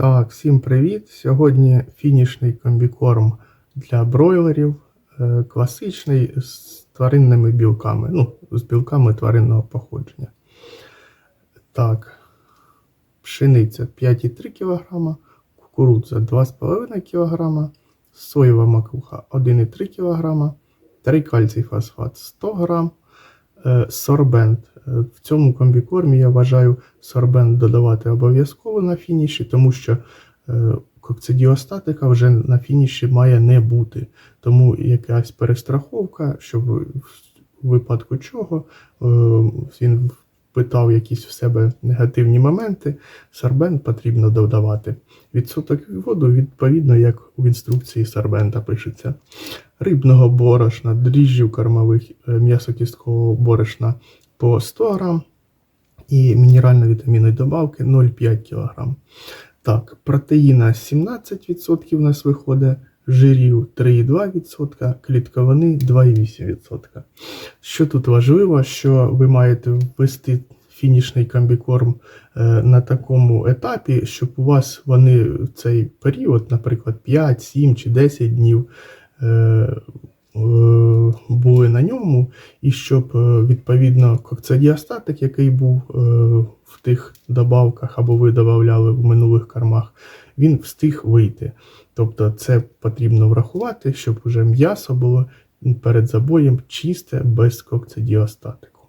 Так, всім привіт! Сьогодні фінішний комбікорм для бройлерів, е, класичний з тваринними білками, ну, з білками тваринного походження. Так, пшениця 5,3 кг, кукурудза 2,5 кг, соєва макуха 1,3 кг, 3 кальцій фосфат 100 г, Е, сорбент. В цьому комбікормі я вважаю сорбент додавати обов'язково на фініші, тому що е, кокцидіостатика вже на фініші має не бути. Тому якась перестраховка, щоб в випадку чого е, він питав якісь в себе негативні моменти, сорбент потрібно додавати. Відсоток воду відповідно, як в інструкції сорбента пишеться рибного борошна, дріжджів кормових, е, м'ясокісткового борошна по 100 грам і мінерально-вітамінної добавки 0,5 кг. Так, протеїна 17% у нас виходить, жирів 3,2%, клітковини 2,8%. Що тут важливо, що ви маєте ввести фінішний комбікорм е, на такому етапі, щоб у вас вони в цей період, наприклад, 5, 7 чи 10 днів е, були на ньому, і щоб е, відповідно кокцидіостатик, який був е, в тих добавках або ви додавали в минулих кормах, він встиг вийти. Тобто це потрібно врахувати, щоб уже м'ясо було перед забоєм чисте без кокцидіостатику.